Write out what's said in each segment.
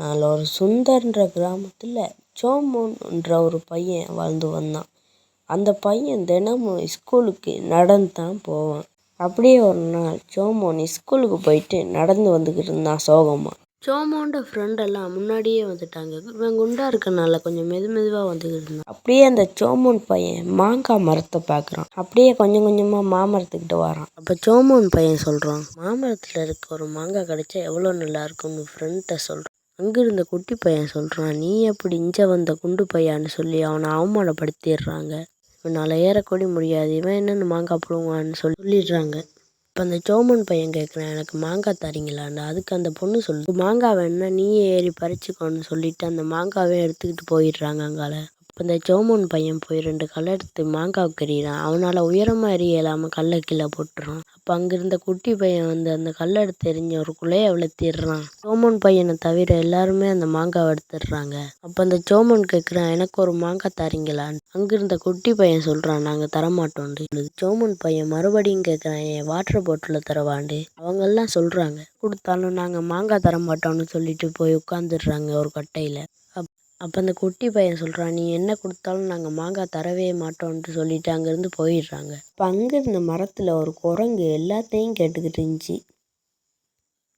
நாள் ஒரு சுந்தர்ன்ற கிராமத்தில் சோமோன்ன்ற ஒரு பையன் வாழ்ந்து வந்தான். அந்த பையன் தினமும் ஸ்கூலுக்கு நடந்து தான் போவான். அப்படியே ஒரு நாள் சோமோன் ஸ்கூலுக்கு போயிட்டு நடந்து வந்துக்கிட்டு இருந்தான் சோகமாக சோமோன்ற ஃப்ரெண்டெல்லாம் முன்னாடியே வந்துட்டாங்க. இவன் குண்டா இருக்கனால கொஞ்சம் மெது மெதுவாக வந்துக்கிட்டு இருந்தான். அப்படியே அந்த சோமோன் பையன் மாங்காய் மரத்தை பார்க்குறான். அப்படியே கொஞ்சம் கொஞ்சமாக மாமரத்துக்கிட்ட வரான். அப்போ சோமோன் பையன் சொல்கிறான் மாமரத்தில் இருக்க ஒரு மாங்காய் கிடைச்சா எவ்வளோ நல்லா இருக்கும்னு ஃப்ரெண்ட்டை சொல்கிறான் அங்கே இருந்த குட்டி பையன் சொல்கிறான் நீ எப்படி இஞ்ச வந்த குண்டு பையான்னு சொல்லி அவனை அவமானப்படுத்திடுறாங்க. இவனால் ஏறக்கூடி முடியாது. இவன் என்னென்னு மாங்காய் புழுங்குவான்னு சொல்லி சொல்லிடுறாங்க. இப்போ அந்த சோமன் பையன் கேட்குறான் எனக்கு மாங்காய் தரீங்களான்னு அதுக்கு அந்த பொண்ணு சொல்லு. மாங்காய் வேணுன்னா நீயே ஏறி பறிச்சுக்கோன்னு சொல்லிட்டு அந்த மாங்காவே எடுத்துக்கிட்டு போயிடுறாங்க அங்கால. அப்போ இந்த ஜோமோன் பையன் போய் ரெண்டு கல் எடுத்து மாங்காய் கறிறான் அவனால் உயரமாக எறிய இல்லாமல் கல்லை கீழே போட்டுறான். அப்போ அங்கிருந்த குட்டி பையன் வந்து அந்த கல்லை எடுத்து எறிஞ்ச ஒரு குலையை விழுத்திடுறான். சோமன் பையனை தவிர எல்லாருமே அந்த மாங்காவை எடுத்துடுறாங்க. அப்போ அந்த ஜோமோன் கேட்குறான் எனக்கு ஒரு மாங்காய் தரீங்களான்னு. அங்கே இருந்த குட்டி பையன் சொல்கிறான் நாங்கள் தரமாட்டோண்டு ஜோமோன் பையன் மறுபடியும் கேட்குறான் என் வாட்டர் பாட்டிலில் தரவாண்டு. அவங்கெல்லாம் சொல்கிறாங்க கொடுத்தாலும் நாங்கள் மாங்காய் தர மாட்டோம்னு சொல்லிட்டு போய் உட்காந்துடுறாங்க ஒரு கட்டையில். அப்போ அந்த குட்டி பையன் சொல்கிறான் நீ என்ன கொடுத்தாலும் நாங்கள் மாங்காய் தரவே மாட்டோம்ன்ட்டு சொல்லிட்டு அங்கேருந்து போயிடுறாங்க. இப்போ அங்கே இருந்த மரத்தில் ஒரு குரங்கு எல்லாத்தையும் கேட்டுக்கிட்டு இருந்துச்சு.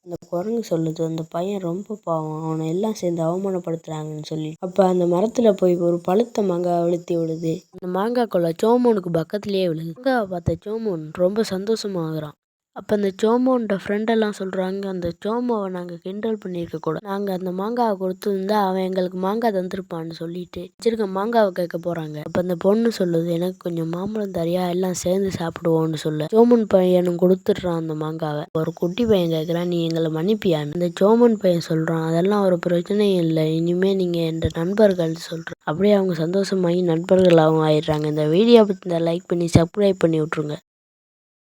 அந்த குரங்கு சொல்லுது அந்த பையன் ரொம்ப பாவம் அவனை எல்லாம் சேர்ந்து அவமானப்படுத்துகிறாங்கன்னு சொல்லி. அப்போ அந்த மரத்தில் போய் ஒரு பழுத்த மாங்காய் அழுத்தி விழுது. அந்த மாங்காய் கொள்ள சோமோனுக்கு பக்கத்துலேயே விழுது. மாங்காவை பார்த்த சோமோன் ரொம்ப சந்தோஷமாகறான். அப்போ அந்த சோமோன்ற ஃப்ரெண்டெல்லாம் சொல்கிறாங்க அந்த சோமோவை நாங்கள் கிண்டல் பண்ணியிருக்க கூட நாங்கள் அந்த மாங்காவை கொடுத்துருந்தா அவன் எங்களுக்கு மாங்காய் தந்திருப்பான்னு சொல்லிட்டு வச்சிருக்க மாங்காவை கேட்க போகிறாங்க அப்போ அந்த பொண்ணு சொல்லுது எனக்கு கொஞ்சம் மாம்பழம் தரியா எல்லாம் சேர்ந்து சாப்பிடுவோன்னு சொல்ல. சோமன் பையனும் கொடுத்துட்றான் அந்த மாங்காவை. ஒரு குட்டி பையன் கேட்குறான் நீ எங்களை மன்னிப்பியான்னு. அந்த சோமன் பையன் சொல்கிறான் அதெல்லாம் ஒரு பிரச்சனையும் இல்லை இனிமேல் நீங்கள் என்ற நண்பர்கள் சொல்கிறேன் அப்படியே அவங்க சந்தோஷமாகி நண்பர்களாகவும் ஆயிடுறாங்க. இந்த வீடியோ பற்றி லைக் பண்ணி சப்ஸ்கிரைப் பண்ணி விட்ருங்க